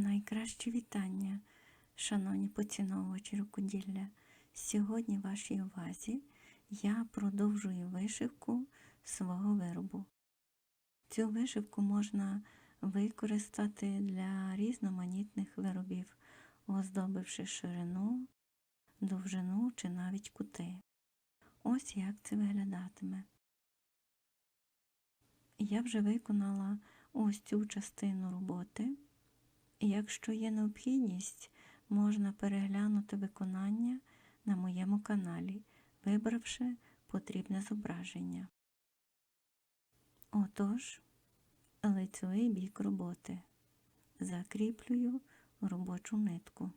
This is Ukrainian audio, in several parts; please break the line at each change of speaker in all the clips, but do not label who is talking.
Найкраще вітання, шановні поціновувачі рукоділля. Сьогодні в вашій увазі я продовжую вишивку свого виробу. Цю вишивку можна використати для різноманітних виробів, оздобивши ширину, довжину чи навіть кути. Ось як це виглядатиме. Я вже виконала ось цю частину роботи. Якщо є необхідність, можна переглянути виконання на моєму каналі, вибравши потрібне зображення. Отож, лицевий бік роботи. Закріплюю робочу нитку.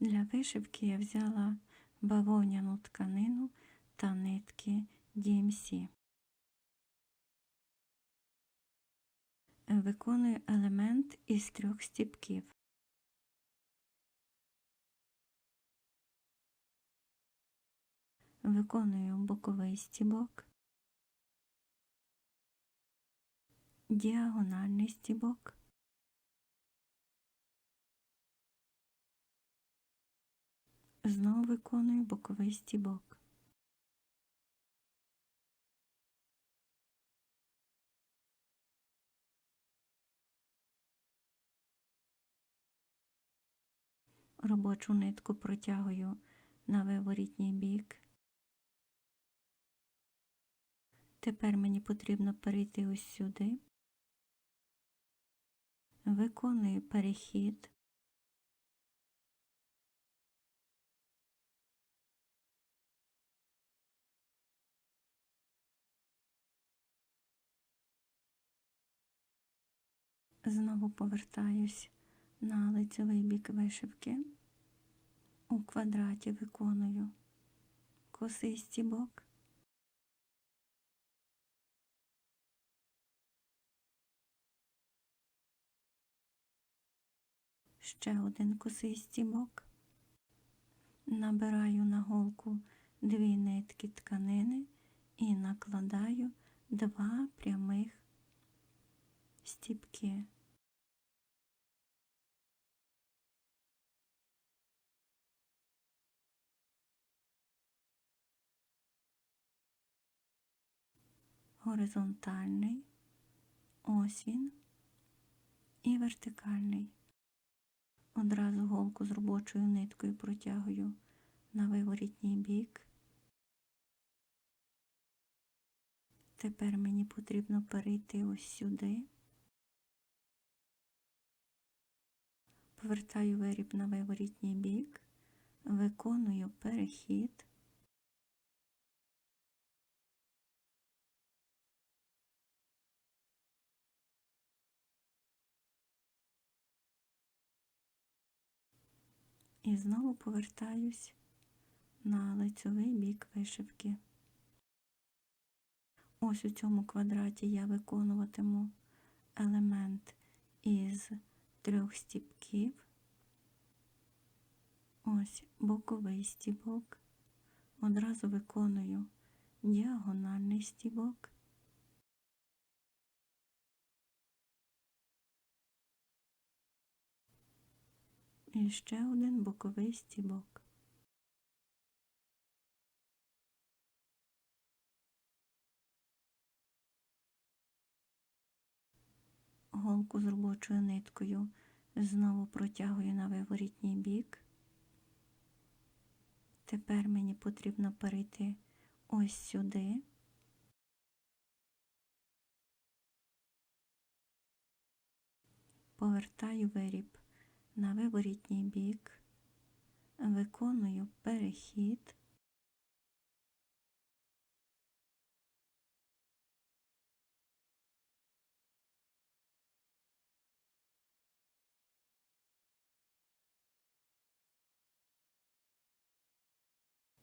Для вишивки я взяла бавовняну тканину та нитки DMC. Виконую елемент із трьох стіпків. Виконую боковий стібок, діагональний стібок, знову виконую боковий стібок. Робочу нитку протягую на виворітній бік. Тепер мені потрібно перейти ось сюди, виконую перехід. Знову повертаюсь на лицевий бік вишивки. У квадраті виконую косий стібок. Ще один косий стібок. Набираю на голку дві нитки тканини і накладаю два прямих стібки. Горизонтальний, ось він і вертикальний. Одразу голку з робочою ниткою протягую на виворітній бік. Тепер мені потрібно перейти ось сюди, повертаю виріб на виворітній бік, виконую перехід. І знову повертаюсь на лицьовий бік вишивки. Ось у цьому квадраті я виконуватиму елемент із трьох стіпків. Ось боковий стібок. Одразу виконую діагональний стібок. І ще один боковий стібок. Голку з робочою ниткою знову протягую на виворітній бік. Тепер мені потрібно перейти ось сюди. Повертаю виріб на виворітній бік, виконую перехід.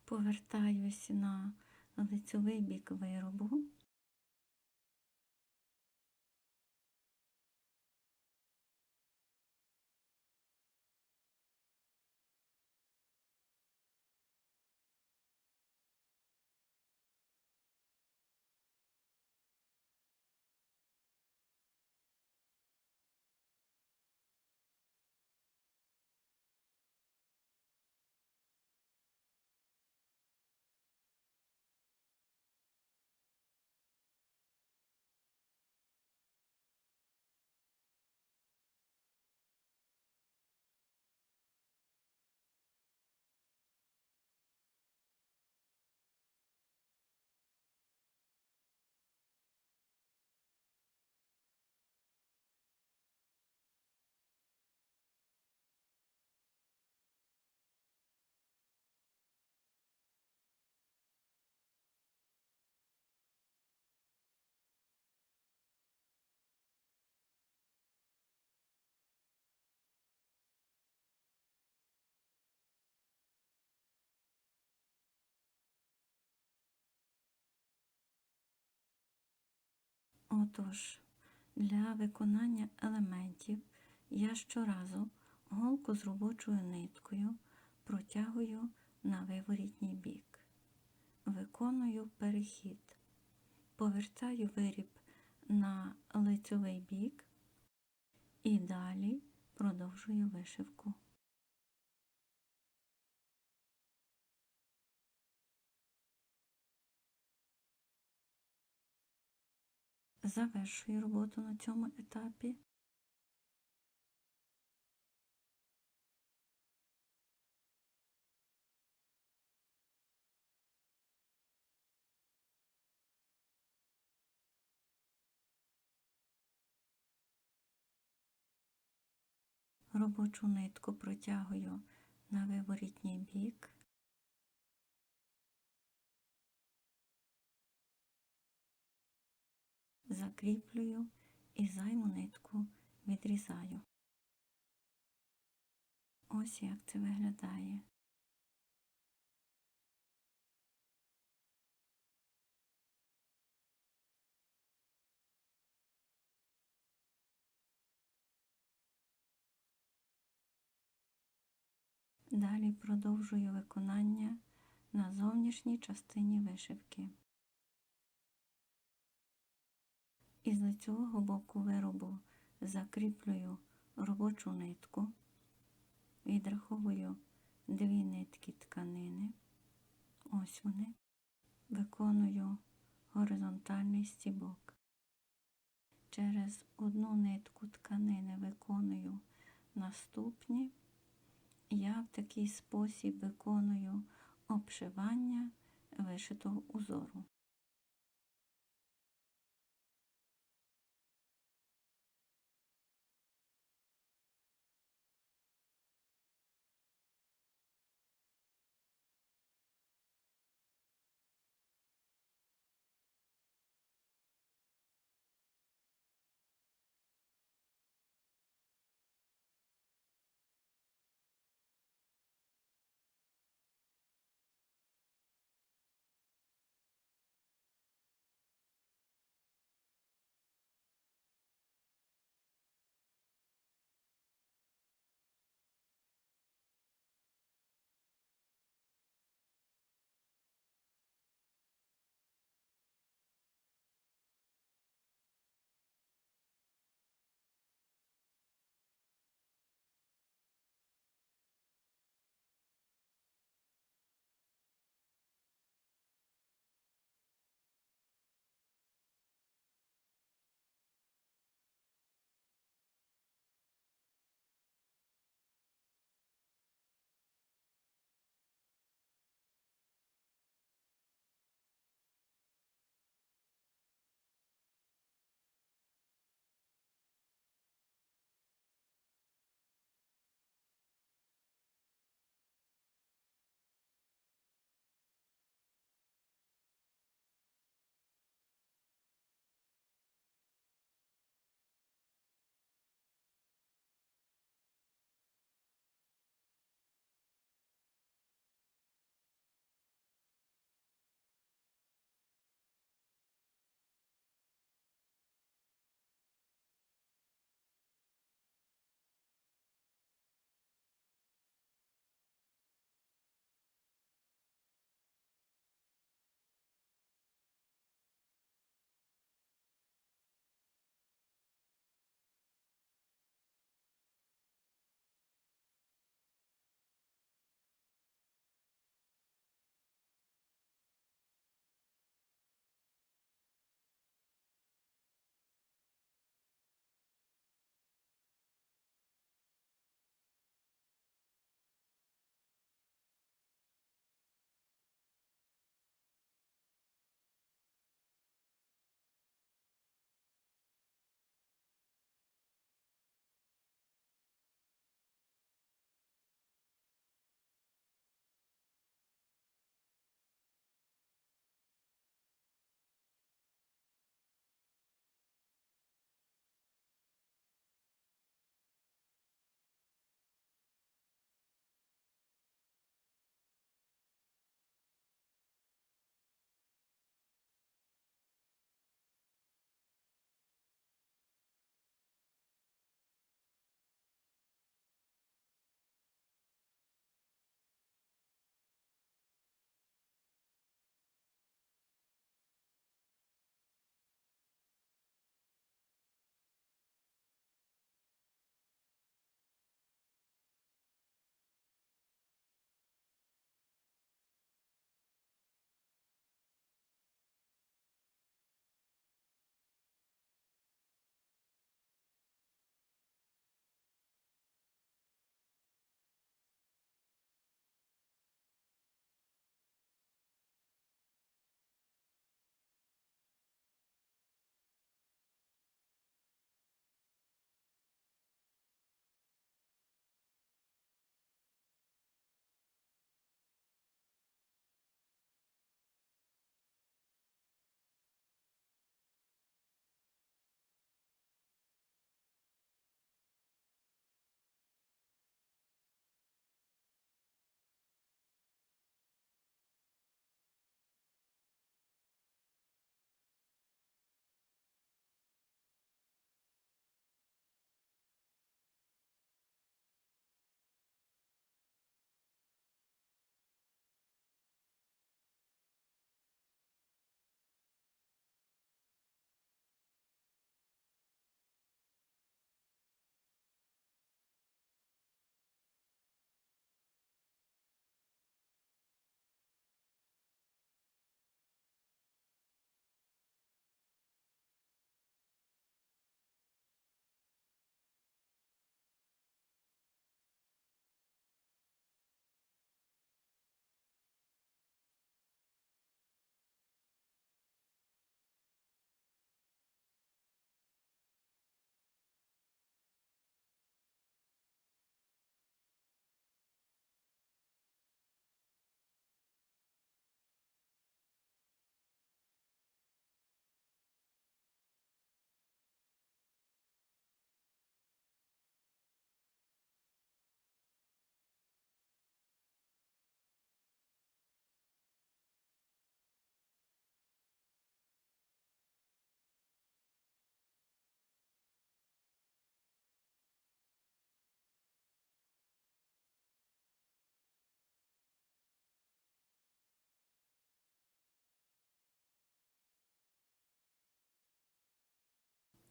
Повертаюся на лицьовий бік виробу. Отож, для виконання елементів я щоразу голку з робочою ниткою протягую на виворітній бік. Виконую перехід. Повертаю виріб на лицьовий бік і далі продовжую вишивку. Завершую роботу на цьому етапі. Робочу нитку протягую на виворітній бік. Закріплюю і займу нитку відрізаю. Ось як це виглядає. Далі продовжую виконання на зовнішній частині вишивки. Із лицевого боку виробу закріплюю робочу нитку, відраховую дві нитки тканини, ось вони, виконую горизонтальний стібок. Через одну нитку тканини виконую наступні. Я в такий спосіб виконую обшивання вишитого узору.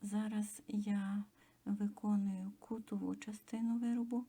Зараз я виконую кутову частину виробу.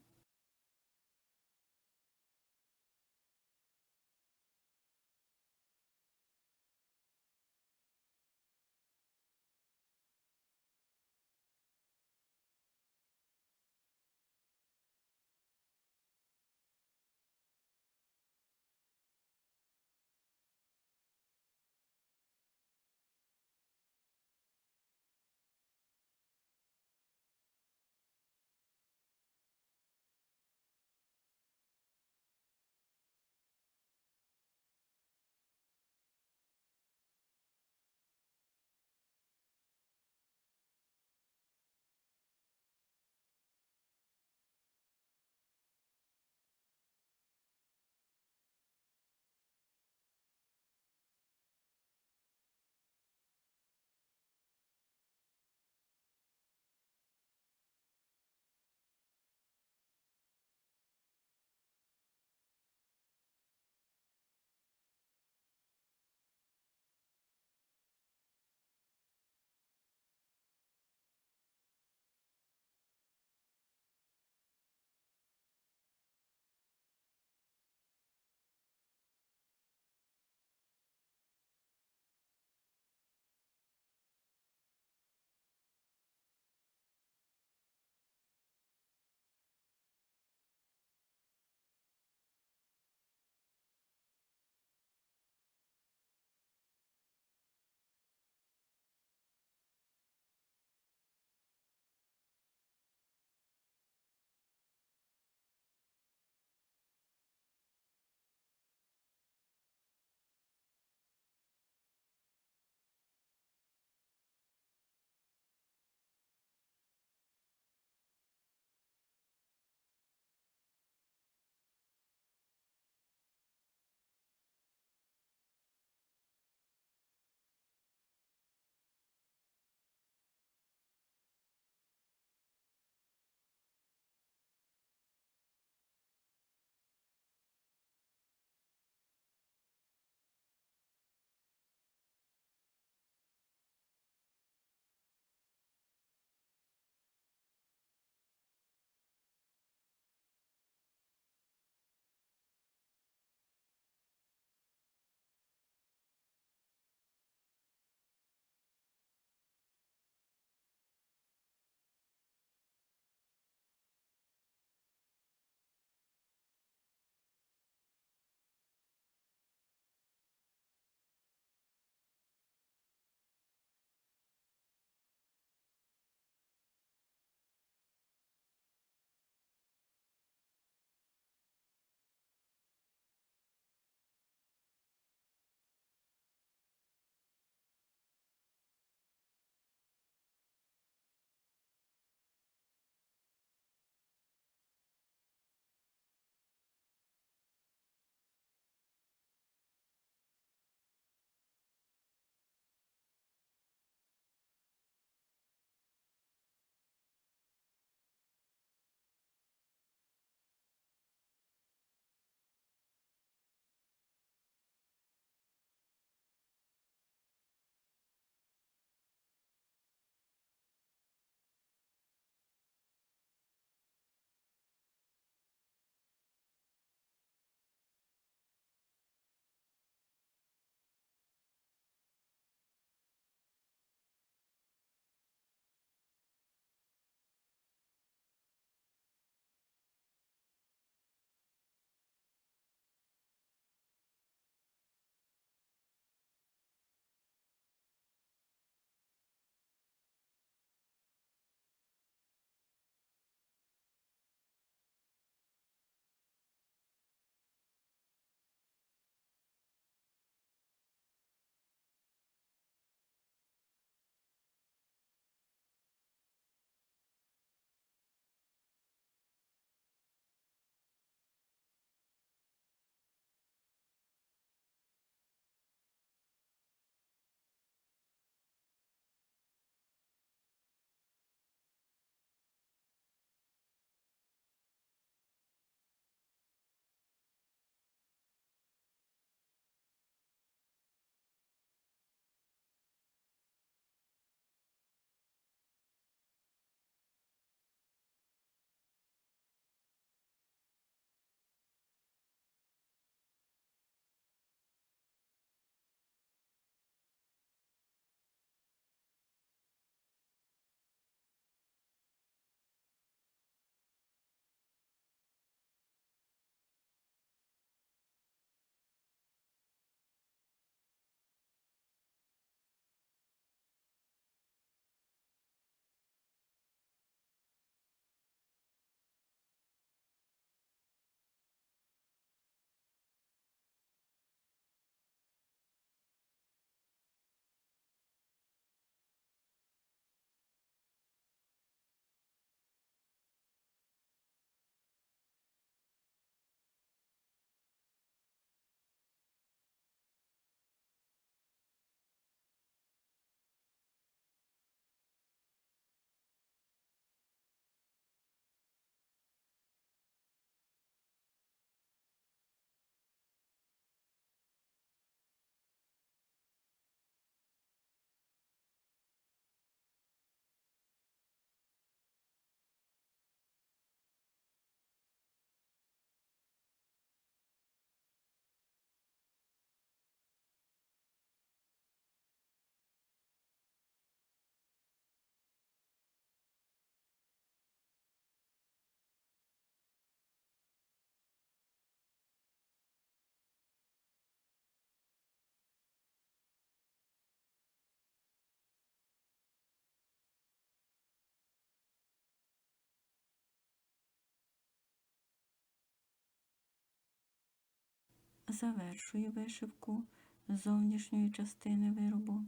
Завершую вишивку зовнішньої частини виробу.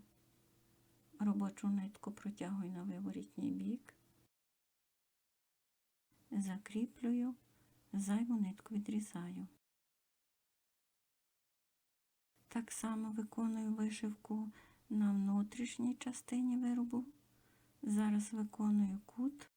Робочу нитку протягую на виворітній бік, закріплюю, зайву нитку відрізаю. Так само виконую вишивку на внутрішній частині виробу. Зараз виконую кут.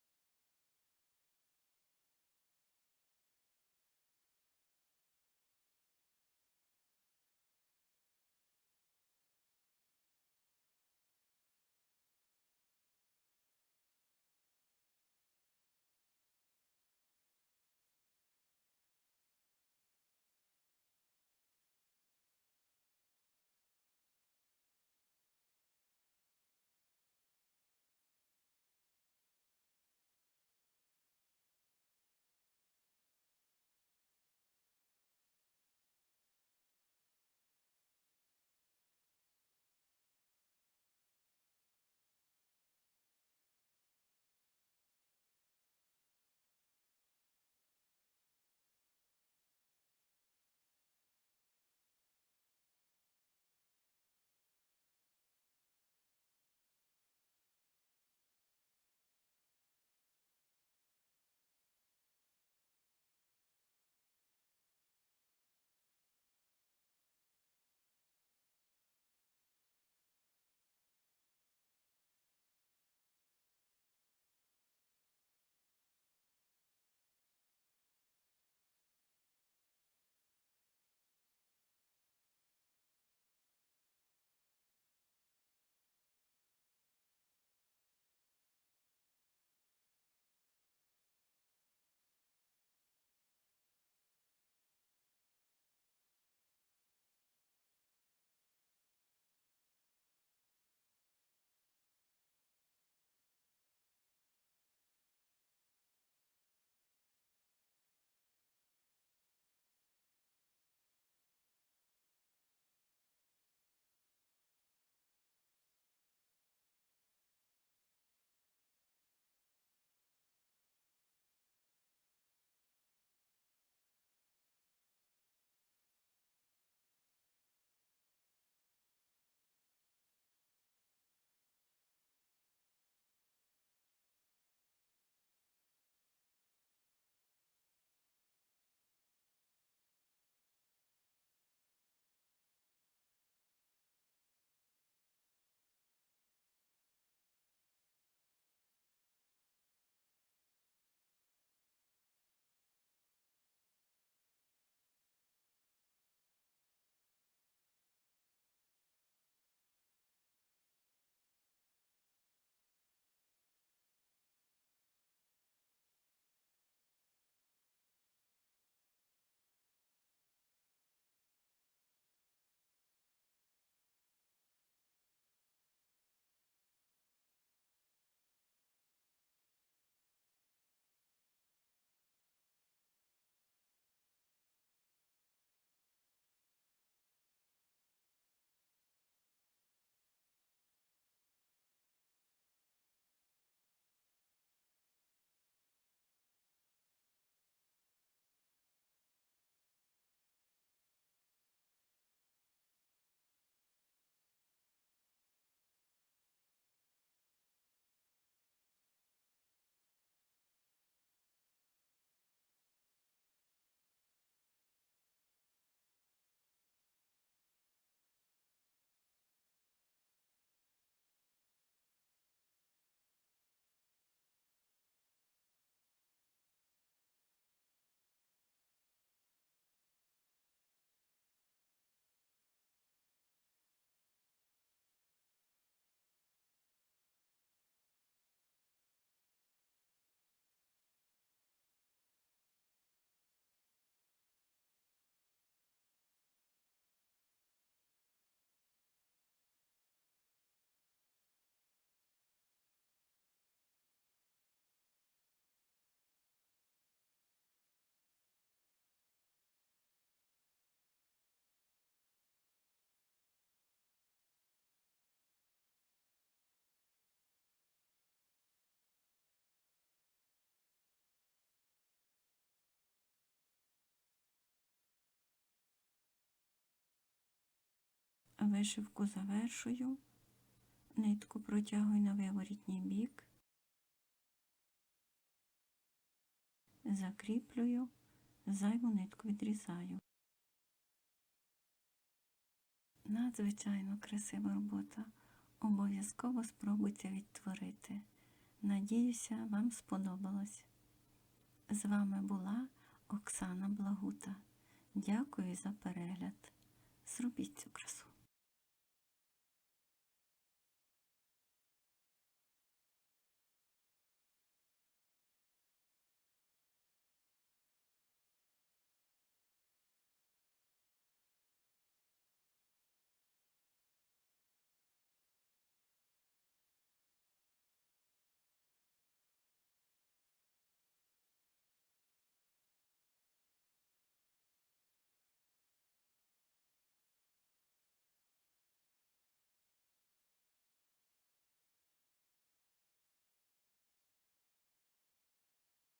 Вишивку завершую, нитку протягую на виворітній бік, закріплюю, зайву нитку відрізаю. Надзвичайно красива робота. Обов'язково спробуйте відтворити. Надіюся, вам сподобалось. З вами була Оксана Благута. Дякую за перегляд. Зробіть цю красу.